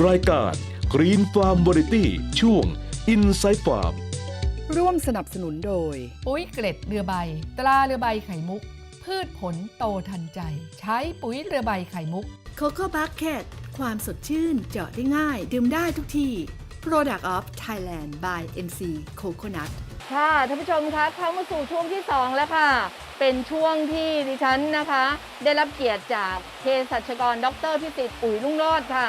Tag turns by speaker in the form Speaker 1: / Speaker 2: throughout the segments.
Speaker 1: รายการ Green Farm Variety ช่วง Inside Farm
Speaker 2: ร่วมสนับสนุนโดย
Speaker 3: ปุ๋ยเกล็ดเรือใบ ตราเรือใบไข่มุก พืชผลโตทันใจ ใช้ปุ๋ยเรือใบไข่มุก
Speaker 4: โคโค่บัคเก็ตความสดชื่นเจาะได้ง่าย ดื่มได้ทุกที่ Product of Thailand by NC Coconut
Speaker 3: ค่ะท่านผู้ชมคะเข้ามาสู่ช่วงที่ 2 แล้วค่ะ เป็นช่วงที่ดิฉันนะคะ ได้รับเกียรติจากเภสัชกรดรพิสิทธิ์ปุ๋ยลุ่งโรอดค่ะ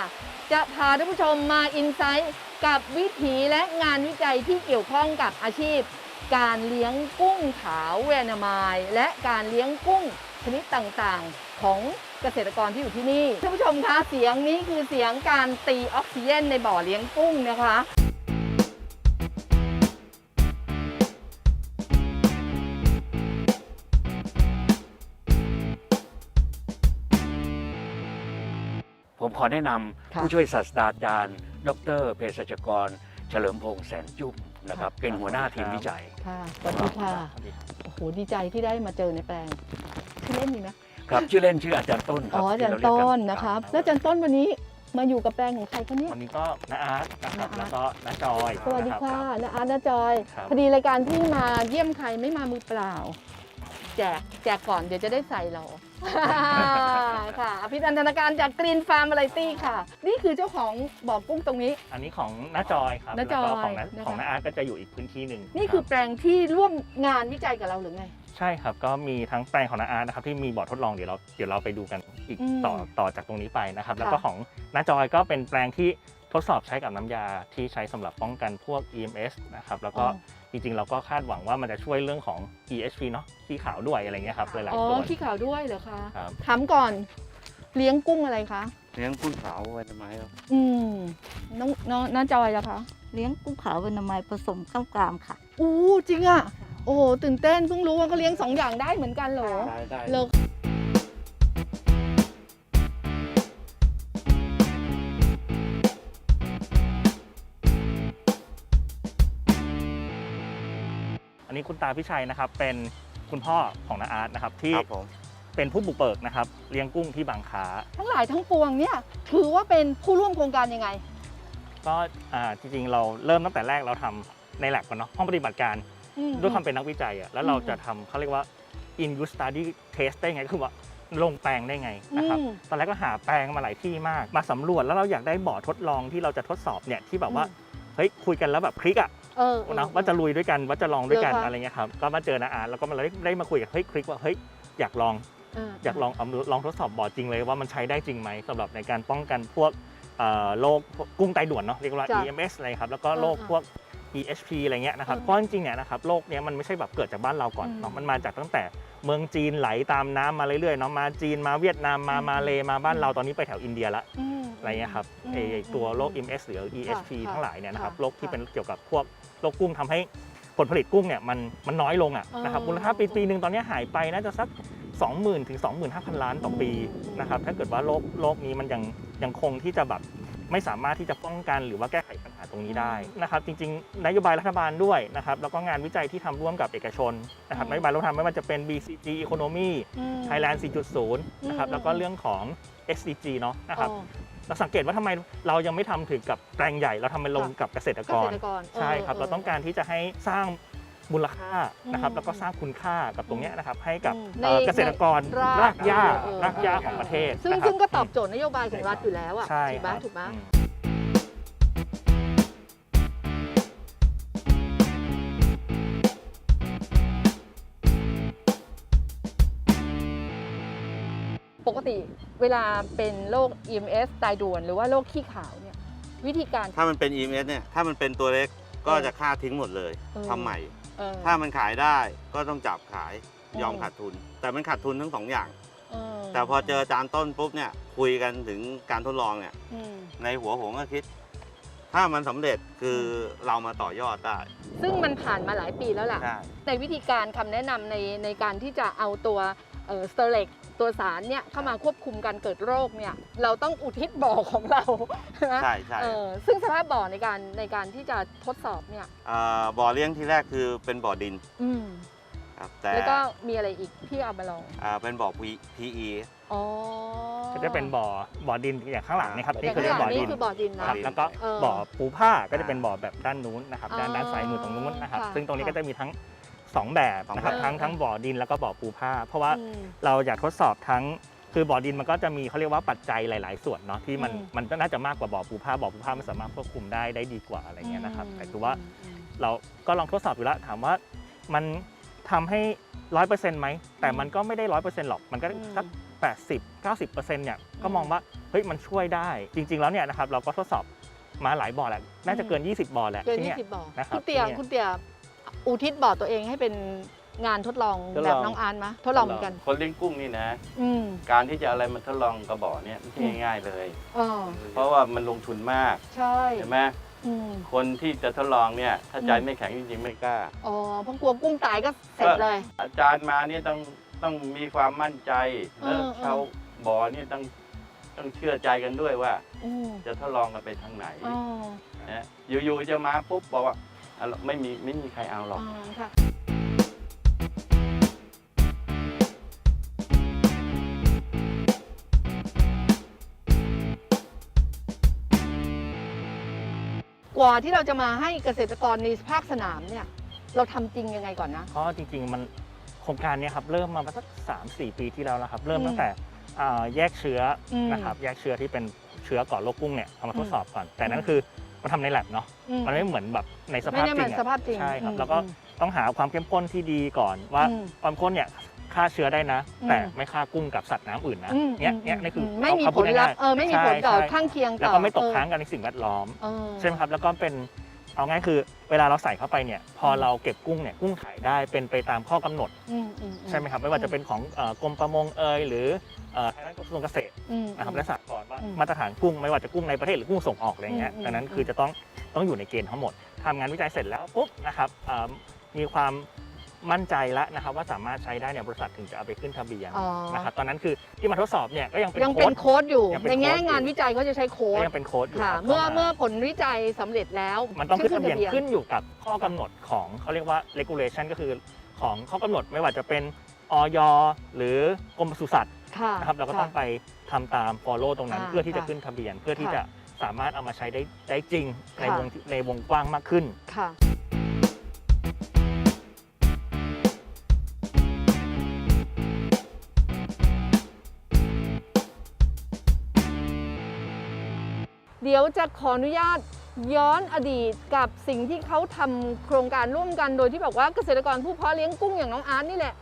Speaker 3: จะพาท่านผู้ชมมาอินไซต์กับวิถีและงานวิจัยที่เกี่ยวข้องกับอาชีพ การเลี้ยงกุ้งขาวเวนามาย และการเลี้ยงกุ้งชนิดต่างๆ ของเกษตรกรที่อยู่ที่นี่ท่านผู้ชมคะเสียงนี้คือเสียงการตีออกซิเจนในบ่อเลี้ยงกุ้งนะคะ
Speaker 5: ขอแนะนำ
Speaker 3: ค่ะ
Speaker 5: ผู้ช่วยศาสตราจารย์ ดรเภสัชกร เฉลิมพงษ์แสนจุ้มนะครับ
Speaker 3: ค่ะ
Speaker 5: เป็นหัวหน้าทีมวิจัย
Speaker 3: ค่ะสวัสดีค่ะ โอ้โห ดีใจที่ได้มาเจอในแปลง ชื่อเล่นมีไหม
Speaker 5: ครับชื่อเล่นชื่ออาจารย์ต้นครั
Speaker 3: อ๋ออาจารย์ต้นนะครับแล้วอาจารย์ต้นวันนี้มาอยู่กับแปลงของใครคะเนี่ย
Speaker 6: วันนี้ก็น้าอาร์ตนะครับ
Speaker 3: น้าอาร์ต
Speaker 6: แล้วก็น้าจอย
Speaker 3: สวัสดี
Speaker 6: นรับ
Speaker 3: ค่ะน้าอาร์ตน้าจอย
Speaker 6: ครับ
Speaker 3: พอดีรายการที่มาเยี่ยมใครไม่มามือเปล่า แจกแจกก่อนเดี๋ยวจะได้ใส่เรา ค่ะอภินันทนาการจากกรีนฟาร์มอะไรตี้ค่ะ นี่คือเจ้าของบ่อกุ้งตรงนี้
Speaker 6: อันนี้ของน้าจอยครับ
Speaker 3: น้าจอย
Speaker 6: แล้วก็ของน้า
Speaker 3: นะคะ
Speaker 6: ของน้าอาร์ตก็จะอยู่อีกพื้นที่หนึ่ง
Speaker 3: นี่คือ
Speaker 6: รับ
Speaker 3: แปลงที่ร่วมงานวิจัยกับเราหรือไง
Speaker 6: ใช่ครับก็มีทั้งแปลงของน้าอาร์ตนะครับที่มีบ่อทดลองเดี๋ยวเราเดี๋ยวเราไปดูกันอีก
Speaker 3: อืม
Speaker 6: ต่อต่อจากตรงนี้ไปนะครับแล้วก็
Speaker 3: ค่ะ
Speaker 6: ของน้าจอยก็เป็นแปลงที่ทดสอบใช้กับน้ำยาที่ใช้สำหรับป้องกันพวก EMS นะครับแล้วก็ จริงๆ เราก็คาดหวังว่ามันจะช่วยเรื่องของ EHP เนาะขี้ขาวด้วยอะไรเงี้ยครับหลาย
Speaker 3: อ๋
Speaker 6: ๆส่
Speaker 3: อ
Speaker 6: วน
Speaker 3: ขี้ขาวด้วยเหรอคะ
Speaker 6: ครับ
Speaker 3: ถามก่อน เลี้ยงกุ้งอะไรคะ
Speaker 7: เลี้ยงกุ้งขาวไว้ทำไมครับ
Speaker 3: อืมน้องน้องน้าจอยอะคะ
Speaker 8: เลี้ยงกุ้งขาวเป็นนามัยผสมข้าวกลามค่ะ
Speaker 3: อู้จริงอะโอ้โหตื่นเต้นเพิ่งรู้ว่าเขาเลี้ยงสองอย่างได้เหมือนกันเหรอ
Speaker 7: ได้ได้
Speaker 3: เหรอ
Speaker 6: นนี้คุณตาพิชัยนะครับ เป็นคุณพ่อของน้าอาร์ตนะครับที่
Speaker 7: ครับผม
Speaker 6: เป็นผู้บุกเบิกนะครับเลี้ยงกุ้งที่บางค้า
Speaker 3: ทั้งหลายทั้งปวงเนี่ยถือว่าเป็นผู้ร่วมโครงการยังไง
Speaker 6: ก็อ่าจริงๆ เราเริ่มตั้งแต่แรกเราทำในแลบก่อนเนาะห้องปฏิบัติการ
Speaker 3: อืม
Speaker 6: ด้วยความเป็นนักวิจัยอะแล้วเรา
Speaker 3: อืม
Speaker 6: จะทำเขาเรียกว่า in use study test ได้ไงคือว่าลงแปลงได้ไงนะครับ
Speaker 3: อืม
Speaker 6: ตอนแรกก็หาแปลงมาหลายที่มาก มาสำรวจแล้วเราอยากได้บ่อทดลองที่เราจะทดสอบเนี่ยที่แบบว่าเฮ้ยคุยกันแล้วแบบคลิกอะ
Speaker 3: เออเออ
Speaker 6: เนาะว่าจะลุยด้วยกันว่าจะลองด้วยกัน
Speaker 3: เหรอคะ
Speaker 6: อะไรเงี้ยครับก็มาเจอนาอาร์ตแล้วก็มาได้ได้มาคุยกับเฮ้ยคลิกว่าเฮ้ยอยากลอง
Speaker 3: เอ
Speaker 6: ยากลองเอาลองทดสอบบ่อจริงเลยว่ามันใช้ได้จริงไหมสำหรับในการป้องกันพวกเอ่อโรคกุ้งไตด่วนเนาะเรียกว่า
Speaker 3: จ้ะ
Speaker 6: EMS อะไรครับแล้วก็โรค
Speaker 3: อ่า
Speaker 6: พวก EHP อะไรเงี้ยนะครับ
Speaker 3: อืม
Speaker 6: เพราะจริงๆเนี่ยนะครับโรคเนี้ยมันไม่ใช่แบบเกิดจากบ้านเราก่อน
Speaker 3: อืม
Speaker 6: เนาะมันมาจากตั้งแต่เมืองจีนไหลตามน้ำมาเรื่อยๆเนาะมาจีนมาเวียดนามมา
Speaker 3: อืม
Speaker 6: มาเลมาบ้านเราตอนนี้ไปแถวอินเดียละ
Speaker 3: อืม
Speaker 6: อะไรเงี้ยครับ
Speaker 3: อืม
Speaker 6: ไอไอ้ตัวโรค EMS หรือ EHP
Speaker 3: ค่ะ
Speaker 6: ทั้งหลายเนี่ยนะครับ
Speaker 3: ค่ะ
Speaker 6: โรคที่
Speaker 3: ค่ะ
Speaker 6: เป็นเกี่ยวกับพวกโรคกุ้งทำให้ผลผลิตกุ้งเนี่ยมันมันน้อยลงอะนะครับ
Speaker 3: อ๋อ
Speaker 6: มูลค่าปีปีหนึ่งตอนเนี้ยหายไปน่าจะสัก 20,000ถึง25,000 ล้านต่อปีนะครับถ้าเกิดว่าโรคโรคนี้มันยังยังคงที่จะแบบไม่สามารถที่จะป้องกันหรือว่าแก้ไขปัญหาตรงนี้ได้นะครับจริงๆ นโยบายรัฐบาลด้วยนะครับแล้วก็งานวิจัยที่ทำร่วมกับเอกชนนะครับ
Speaker 3: อืม
Speaker 6: นโยบายเราทำไม่ว่าจะเป็น BCG Economy
Speaker 3: อืม
Speaker 6: Thailand 4.0 นะครับ
Speaker 3: อืม
Speaker 6: แล้วก็เรื่องของ SDG เนาะนะครับ
Speaker 3: อ๋อ
Speaker 6: เราสังเกตว่าทำไมเรายังไม่ทำถึงกับแปลงใหญ่ เราทำมันลง
Speaker 3: ค่ะ
Speaker 6: กับเกษตร
Speaker 3: เก
Speaker 6: ก
Speaker 3: ษ
Speaker 6: ร
Speaker 3: ตรกร
Speaker 6: ใช่ครับ
Speaker 3: ออ
Speaker 6: เราต้องการที่จะให้สร้างมูลค่านะครับ
Speaker 3: อืม
Speaker 6: แล้วก็สร้างคุณค่ากับตรงเนี้ยนะครับให้กับ
Speaker 3: อืม
Speaker 6: เอ่อ
Speaker 3: ใน
Speaker 6: เกษตรกร
Speaker 3: ในราก
Speaker 6: รากหญ้า
Speaker 3: เออ
Speaker 6: รากหญ้าของประเทศ
Speaker 3: ซึ่ง
Speaker 6: นะครับ
Speaker 3: ซึ่งก็ตอบโจทย์นโยบายของรัฐอยู่แล้วอะ
Speaker 6: ใช่
Speaker 3: ถูกไหม
Speaker 6: ครับ
Speaker 3: ถูกไหม ติเวลาเป็นโรค EMS ตายด่วนหรือว่าโรคขี้ขาวเนี่ยวิธีการ
Speaker 7: ถ้ามันเป็น EMS เนี่ย ถ้ามันเป็นตัวเล็กก็
Speaker 3: เออ
Speaker 7: จะฆ่าทิ้งหมดเลย
Speaker 3: เออ
Speaker 7: ทำใหม่
Speaker 3: เออ
Speaker 7: ถ้ามันขายได้ก็ต้องจับขาย
Speaker 3: เออ ย
Speaker 7: อมขาดทุน แต่มันขาดทุนทั้งสองอย่าง
Speaker 3: เออ
Speaker 7: แต่พอเจออาจารย์ต้นปุ๊บเนี่ยคุยกันถึงการทดลองเนี่ย
Speaker 3: อืม
Speaker 7: ในหัวผมก็คิด ถ้ามันสำเร็จคือเรามาต่อยอดได้
Speaker 3: ซึ่งมันผ่านมาหลายปีแล้วล่ะ
Speaker 7: ใช่
Speaker 3: ในวิธีการคำแนะนำในในการที่จะเอาตัว สเตอร์เล็กตัวสารเนี่ยเข้ามาควบคุมการเกิดโรคเนี่ยเราต้องอุทิศบ่อของเรานะ
Speaker 7: ใช่ใช่
Speaker 3: เออซึ่งสภาพบ่อในการในการที่จะทดสอบเนี่ย
Speaker 7: อ่าบ่อเลี้ยงที่แรกคือเป็นบ่อดิน
Speaker 3: อืม
Speaker 7: ครับแต่
Speaker 3: แล้วก็มีอะไรอีกที่เอามาลอง
Speaker 7: อ่าเป็นบ่อ PE
Speaker 3: อ๋อ
Speaker 6: ก็จะเป็นบ่อบ่อดินอย่างข้างหลังนี่ครับ
Speaker 3: แต่
Speaker 6: นี่คือ
Speaker 3: ข้างห
Speaker 6: บ่
Speaker 3: ลั
Speaker 6: องดิ
Speaker 3: นี่
Speaker 6: น
Speaker 3: คือบ่อดิน
Speaker 6: ค
Speaker 3: นะ
Speaker 6: รับแล้วก็
Speaker 3: เออ
Speaker 6: บ่อปูผ้าก็จะเป็นบ่อแบบด้านนู้นนะครับด้าน
Speaker 3: อ๋อ
Speaker 6: ด้านซ้ายมือตรงนู้นนะครับ
Speaker 3: ค่ะ
Speaker 6: ซึ่งตรงนี้
Speaker 3: ค่ะ
Speaker 6: ก็จะมีทั้ง สองแบบนะครับ
Speaker 3: สองแบบ
Speaker 6: ทั้งทั้งบ่อดินแล้วก็บ่อปูผ้า เพราะว่า
Speaker 3: อืม
Speaker 6: เราอยากทดสอบทั้งคือบ่อดินมันก็จะมีเขาเรียกว่าปัจจัยหลาย ๆ ส่วนเนาะที่มัน
Speaker 3: อืม
Speaker 6: มันน่าจะมากกว่าบ่อปูผ้าบ่อปูผ้ามันสามารถควบคุมได้ได้ดีกว่าอะไรเงี้ยนะครับแต่คือว่า
Speaker 3: อืม
Speaker 6: เราก็ลองทดสอบอยู่แล้วถามว่ามันทำให้ร้อยเปอร์เซ็นต์ไหม แต่มันก็ไม่ได้ร้อยเปอร์เซ็นต์หรอก มันก็
Speaker 3: อืม
Speaker 6: สักแปดสิบเก้าสิบเปอร์เซ็นต์เนี่ยก็
Speaker 3: อืม
Speaker 6: มองว่าเฮ้ยมันช่วยได้ จริง ๆ แล้วเนี่ยนะครับเราก็ทดสอบมาหลายบ่อแหละ น่าจะเกิน 20 บ่อแหละ
Speaker 3: เกิน
Speaker 6: ที่
Speaker 3: ยี่
Speaker 6: เนี่ย
Speaker 3: สิบบ่อ
Speaker 6: นะครับ
Speaker 3: คุณเตี่ย
Speaker 6: ที่เนี่ย
Speaker 3: คุณเตี่ย อุทิศบ่อตัวเองให้เป็นงานทดลอง
Speaker 9: ทด
Speaker 3: แบ
Speaker 9: ล
Speaker 3: บ
Speaker 9: อง
Speaker 3: น้องอาร์ตมะทดลองเหมือนกัน
Speaker 9: คนเลี้ยงกุ้งนี่นะ
Speaker 3: อืม
Speaker 9: การที่จะอะไรมาทดลองกระบอกเนี่ยไม่ใช่
Speaker 3: อืม
Speaker 9: ง่ายๆเลย
Speaker 3: เออ
Speaker 9: เพราะว่ามันลงทุนมาก
Speaker 3: ใช่
Speaker 9: ใช่ไหม
Speaker 3: อืม
Speaker 9: คนที่จะทดลองเนี่ยถ้าใจ
Speaker 3: อืม
Speaker 9: ไม่แข็งจริงๆไม่กล้า
Speaker 3: อ๋อเพราะกลัวกุ้งตายก็เสร็จเลย
Speaker 9: อาจารย์มาเนี่ยต้องต้องมีความมั่นใจ
Speaker 3: เอ
Speaker 9: แล้ว
Speaker 3: อ
Speaker 9: ชาวบ่อนี่ต้องต้องเชื่อใจกันด้วยว่า
Speaker 3: อืม
Speaker 9: จะทดลองกันไปทางไหน
Speaker 3: อ๋อ
Speaker 9: นะอยู่ๆจะมาปุ๊บบอกว่าอะ ไม่มีไม่มีใครเอาหรอก
Speaker 3: อ๋อค่ะ กว่าที่เราจะมาให้เกษตรกรในภาคสนามเนี่ย เราทำจริงยังไงก่อนนะ
Speaker 6: เพราะจริงๆมันโครงการเนี้ครับเริ่มมาสักสามสี่ปีที่แล้วแล้วครับ เริ่ม
Speaker 3: อืม
Speaker 6: ตั้งแต่อ่าแยกเชื้ออ
Speaker 3: ม
Speaker 6: นะครับแยกเชื้อที่เป็นเชื้อก่อโรคกุ้งเนี่ยเอามาทด
Speaker 3: อืม
Speaker 6: สอบก่อน แต่นั่
Speaker 3: อื
Speaker 6: น
Speaker 3: ม
Speaker 6: คือ มันทำในแลบเนาะ
Speaker 3: อื
Speaker 6: มันไม่เหมือนแบบในสภาพ
Speaker 3: ไม่
Speaker 6: จ
Speaker 3: ได้
Speaker 6: ริ
Speaker 3: เหมื
Speaker 6: ง
Speaker 3: อนสภาพจริง
Speaker 6: ใช่ครับ
Speaker 3: อืม
Speaker 6: แล้วก็
Speaker 3: อืม
Speaker 6: ต้องหาความเข้มข้นที่ดีก่อนว่า
Speaker 3: อืม
Speaker 6: ความข้นเนี่ยฆ่าเชื้อได้นะ
Speaker 3: อืม
Speaker 6: แต่ไม่ฆ่ากุ้งกับสัตว์น้ำอื่นนะ
Speaker 3: อืม
Speaker 6: เนี่ยเนี่ย
Speaker 3: อืม
Speaker 6: นี่คือ
Speaker 3: มไม่มี
Speaker 6: เขา
Speaker 3: ผ
Speaker 6: พูด
Speaker 3: ลลัพ
Speaker 6: ง่าย
Speaker 3: ธ์
Speaker 6: ๆ
Speaker 3: เออไม่มีผลต่อ
Speaker 6: ใช่
Speaker 3: ข้างเคียงต่อ
Speaker 6: แล้วก็ไม่ตก
Speaker 3: เออ
Speaker 6: ค้างกันในสิ่งแวดล้อม
Speaker 3: เออ
Speaker 6: ใช่ไหมครับแล้วก็เป็น เอาง่ายคือเวลาเราใส่เข้าไปเนี่ยพอเราเก็บกุ้งเนี่ยกุ้งขายได้เป็นไปตามข้อกำหนด
Speaker 3: อืมอือื
Speaker 6: ใช่ไหมครับไม่ว่าจะเป็นของเอ่อกรมประมงเอยหรือเอ่อทางด้านกระทรวงเกษตร
Speaker 3: อืม
Speaker 6: นะครับและสหกรณ์ว่า
Speaker 3: อืม
Speaker 6: มาตรฐานกุ้งไม่ว่าจะกุ้งในประเทศหรือกุ้งส่งออกอะไรเงี้ย
Speaker 3: อืม
Speaker 6: ดังนั้น
Speaker 3: อืม
Speaker 6: คือจะต้องต้องอยู่ในเกณฑ์ทั้งหมดทำงานวิจัยเสร็จแล้วปุ๊บนะครับเอ่อมีความ มั่นใจแล้วนะครับว่าสามารถใช้ได้เนี่ยบริษัทถึงจะเอาไปขึ้นทะเบียน
Speaker 3: อ๋อ
Speaker 6: นะครับตอนนั้นคือที่มาทดสอบเนี่ยก็ยังเป็น
Speaker 3: ยัง
Speaker 6: โค้
Speaker 3: เป็
Speaker 6: ด
Speaker 3: นโค้ดอยู่
Speaker 6: ยังเป็น
Speaker 3: ในแง่
Speaker 6: โค้ดอยู่
Speaker 3: งานวิจัยเขาจะใช้โค้
Speaker 6: ก็
Speaker 3: ด
Speaker 6: ยังเป็นโค้ดอยู่
Speaker 3: ค่ะ
Speaker 6: รับ
Speaker 3: เมื่อ
Speaker 6: ข้าา
Speaker 3: เมื่อผลวิจัยสำเร็จแล้ว
Speaker 6: มันต้องขึ้นทะเบียน
Speaker 3: ขึ้นทะเบียน
Speaker 6: ขึ้นอยู่กับข้อกำหนดของเขาเรียกว่า regulation ก็คือของข้อกำหนดไม่ว่าจะเป็นออยหรือกรมปศุสัตว์
Speaker 3: ค่ะ
Speaker 6: นะครับเราก็ต้อง
Speaker 3: ค่ะ
Speaker 6: ไปทำตาม follow ตรงนั้น
Speaker 3: อ่า
Speaker 6: เพื่อที่จะ
Speaker 3: ค่ะ
Speaker 6: ขึ้นทะเบียน เพื่อที่
Speaker 3: ค่ะ
Speaker 6: จะสามารถเอามาใช้ได้ได้จริงใน
Speaker 3: ค่ะ
Speaker 6: วงที่ในวงกว้างมากขึ้น
Speaker 3: ค่ะ ดี๋ยวจะขออนุญาตย้อนอดีตกับสิ่งที่เขาทำโครงการร่วมกันโดยที่บอกว่าเกษตรกรผู้เพาะเลี้ยงกุ้งอย่างน้องอาร์ตนี่แหละ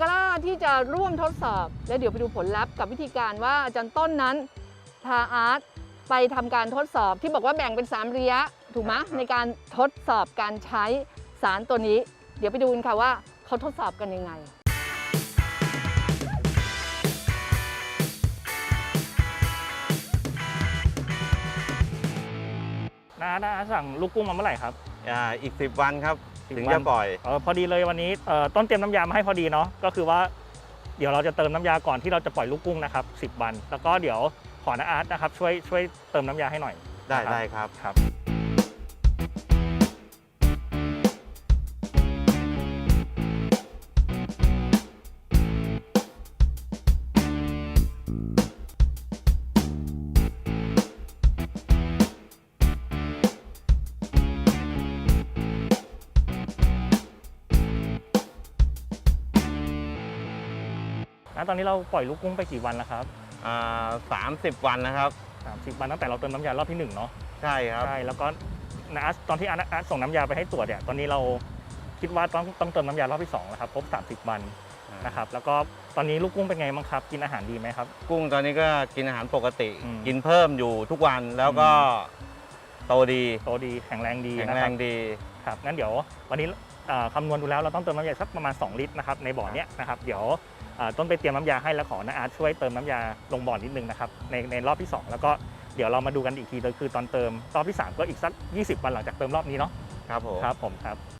Speaker 3: กล้าที่จะร่วมทดสอบ แล้วเดี๋ยวไปดูผลลัพธ์กับวิธีการว่าอาจารย์ต้นนั้นพาอาร์ตไปทำการทดสอบที่บอกว่าแบ่งเป็น3ระยะถูกไหมในการทดสอบการใช้สารตัวนี้ เดี๋ยวไปดูกันค่ะว่าเขาทดสอบกันยังไง
Speaker 6: นะนะสั่งลูกกุ้งมาเมื่อไหร่ครับ
Speaker 7: อ่าอีก 10 วันครับ
Speaker 6: 10
Speaker 7: ถึง
Speaker 6: วัน
Speaker 7: จะปล่อย
Speaker 6: เออพอดีเลยวันนี้เอ่อต้นเตรียมน้ำยามาให้พอดีเนาะก็คือว่าเดี๋ยวเราจะเติมน้ำยาก่อนที่เราจะปล่อยลูกกุ้งนะครับ 10 วัน แล้วก็เดี๋ยวขอนาอาร์ตนะครับช่วยช่วยเติมน้ำยาให้หน่อย
Speaker 7: ได้
Speaker 6: นะครับ
Speaker 7: ได้ครับ
Speaker 6: ครับ ตอนนี้เราปล่อยลูกกุ้งไปกี่วันแล้วครับ
Speaker 7: อ่าสามสิบวันนะครับ
Speaker 6: 30วันตั้งแต่เราเติมน้ำยารอบที่หนึ่งเนาะ
Speaker 7: ใช่ครับ
Speaker 6: ใช่แล้วก็นะอาร์ตตอนที่อาร์ตอาร์ตส่งน้ำยาไปให้ตรวจเนี่ยตอนนี้เราคิดว่าต้องต้องเติมน้ำยารอบที่สองแล้วครับครบ30วันนะครับแล้วก็ตอนนี้ลูกกุ้งเป็นไงบ้างครับ กินอาหารดีไหมครับ
Speaker 7: กุ้งตอนนี้ก็กินอาหารปกติ
Speaker 6: อืม
Speaker 7: กินเพิ่มอยู่ทุกวันแล้วก็โตดี
Speaker 6: โตดีแข็งแรงดี
Speaker 7: แข็ง
Speaker 6: นะ
Speaker 7: แร
Speaker 6: ครับ
Speaker 7: งดี
Speaker 6: ครับงั้นเดี๋ยววันนี้เอ่อ คำนวณดูแล้วเราต้องเติมน้ำยาสักประมาณ 2 ลิตรนะครับในบ่อเนี้ยนะครับเดี๋ยวเอ่อต้นไปเตรียมน้ำยาให้แล้วขอนาอาร์ตช่วยเติมน้ำยาลงบ่อนิดนึงนะครับในในรอบที่ 2 แล้วก็เดี๋ยวเรามาดูกันอีกทีเลยคือตอนเติมรอบที่ 3 ก็อีกสัก 20 วันหลังจากเติมรอบนี้เนาะ
Speaker 7: ครับผม
Speaker 6: ครับผมครับ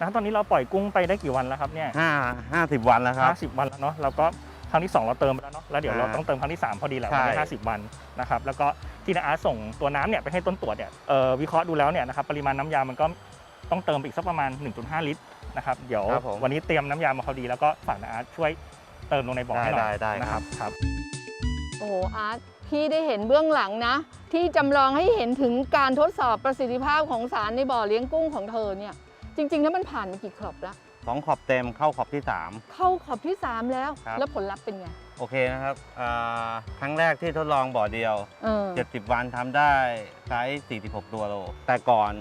Speaker 6: นะตอนนี้เราปล่อยกุ้งไปได้กี่วันแล้วครับเนี่ย
Speaker 7: ห้าห้าสิบวันแล้วครับ
Speaker 6: ห้าสิบวันแล้วเนาะแล้วก็ครั้งที่ 2 เราเติมไปแล้วเนาะแล้วเดี๋ยวเรา
Speaker 7: อ่า
Speaker 6: ต้องเติมครั้งที่ 3 พอดีแหละ
Speaker 7: ใช่
Speaker 6: วันที่ห้าสิบวันนะครับแล้วก็ที่นาอาร์ตส่งตัวน้ำเนี่ยไปให้ต้นตรวจเนี่ยเอ่อวิเคราะห์ดูแล้วเนี่ยนะครับปริมาณน้ำยามันก็ต้องเติมไปอีกสักประมาณ 1.5 ลิตรนะครับเดี๋ยว
Speaker 7: ครับผม
Speaker 6: วันนี้เตรียมน้ำยามาพอดีแล้วก็ฝากนาอาร์ตช่วยเติมลงในบ่อให้หน่อย
Speaker 7: ได้ได้ได้
Speaker 6: นะค
Speaker 7: ครั
Speaker 6: รับบครับ
Speaker 3: โอ้โหอาร์ตพี่ได้เห็นเบื้องหลังนะ ที่จำลองให้เห็นถึงการทดสอบประสิทธิภาพของสารในบ่อเลี้ยงกุ้งของเธอเนี่ย จริง ๆ แล้วมันผ่านมากี่ขอบแล้ว
Speaker 7: สองขอบเต็มเข้าขอบที่สาม
Speaker 3: เข้าขอบที่ 3 แล้ว
Speaker 7: ครับ
Speaker 3: แล้วผลลัพธ์เป็นไง
Speaker 7: โอเคนะครับอ่าครั้งแรกที่ทดลองบ่อเดียว
Speaker 3: เออ
Speaker 7: 70 วันทำได้ไซส์46 ตัวโล แต่ก่อน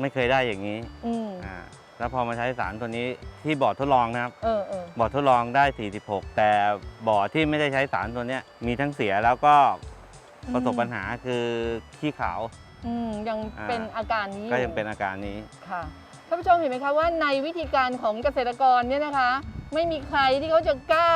Speaker 7: ไม่เคยได้อย่างนี้
Speaker 3: อืม
Speaker 7: อ่าแล้วพอมาใช้สารตัวนี้ที่บ่อทดลองนะครับ
Speaker 3: เออเออ
Speaker 7: บ่อทดลองได้ 46 แต่บ่อที่ไม่ได้ใช้สารตัวเนี้ยมีทั้งเสียแล้วก็ประสบปัญหาคือขี้ขาว
Speaker 3: อืมยัง
Speaker 7: อ่า
Speaker 3: เป็นอาการนี้อ
Speaker 7: ก็ยังเป็นอาการนี้
Speaker 3: ค่ะ ท่านผู้ชมเห็นไหมคะว่าในวิธีการของเกษตรกรเนี่ยนะคะ ไม่มีใครที่เขาจะกล้า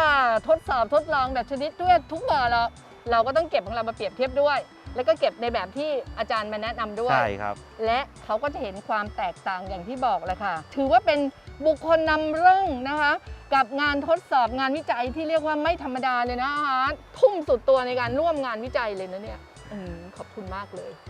Speaker 3: ทดสอบทดลองแบบชนิดด้วยทุกบ่อหรอกเราก็ต้องเก็บของเรามาเปรียบเทียบด้วย แล้วก็เก็บในแบบที่อาจารย์มาแนะนำด้วย
Speaker 7: ใช่ครับ
Speaker 3: และเขาก็จะเห็นความแตกต่างอย่างที่บอกแหละค่ะ ถือว่าเป็นบุคคลนำเรื่องนะคะ กับงานทดสอบงานวิจัยที่เรียกว่าไม่ธรรมดาเลยนะอาร์ตทุ่มสุดตัวในการร่วมงานวิจัยเลยนะเนี่ยอืมขอบคุณมากเลยจ้ะ